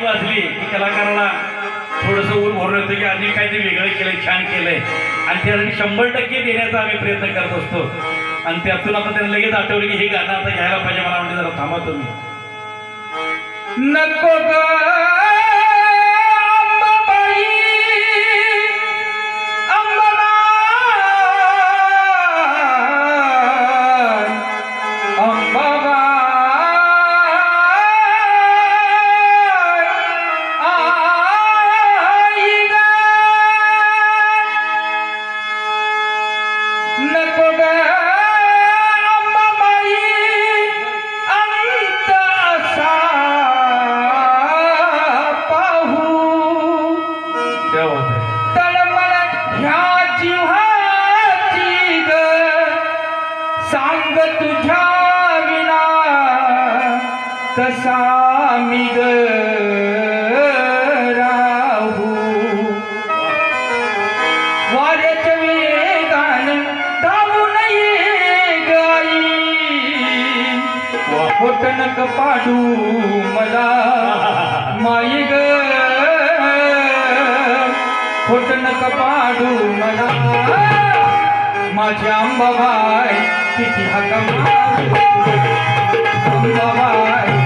वाजली की कलाकाराला थोडस ऊर भरून येतं की आम्ही काहीतरी वेगळं केलंय छान केलंय. आणि त्यासाठी शंभर टक्के देण्याचा आम्ही प्रयत्न करत असतो. आणि त्यातून आता त्यांना लगेच आठवलं की हे गाणं आता घ्यायला पाहिजे मला म्हणजे जरा थांबा तुम्ही. नको कसा मी ग राहू वाऱ्याच्या वेगान धावू नये गाई होट नक पाडू मला माई ग होट नक पाडू मला माझ्या अंबाबाई किती हका मारू अंबाबाई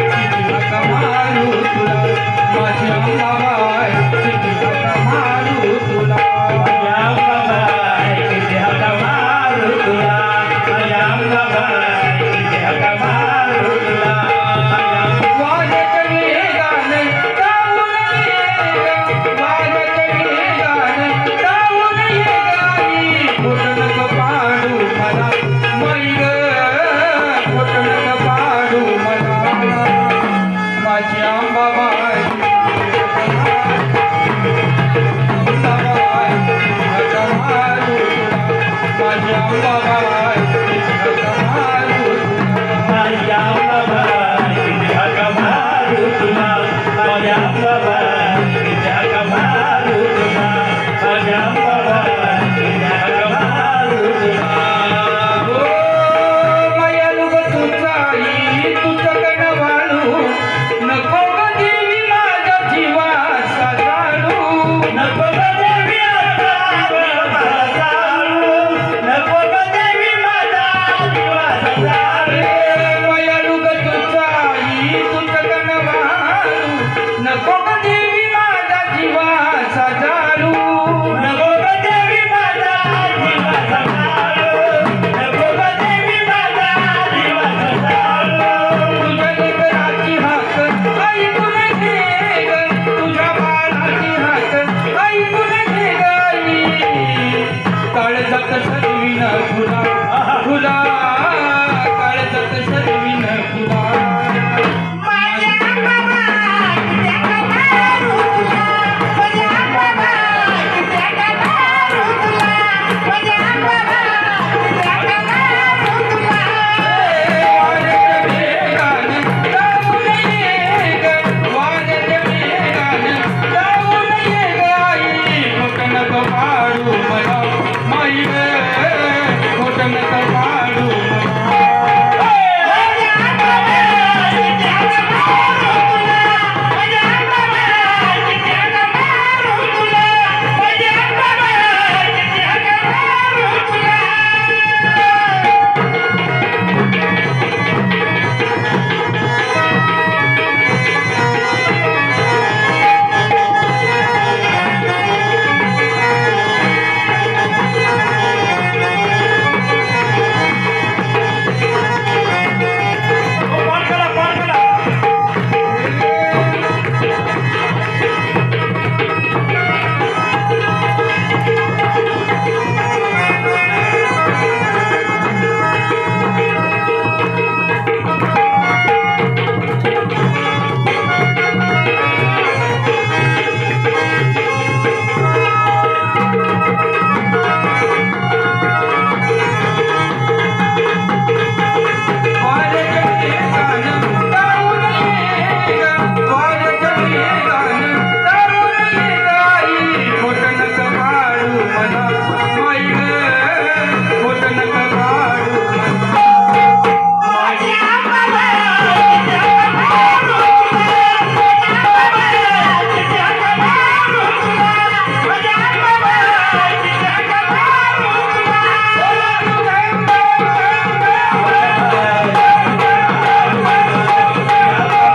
Vai, vai, vai. जगत सजीना खुदा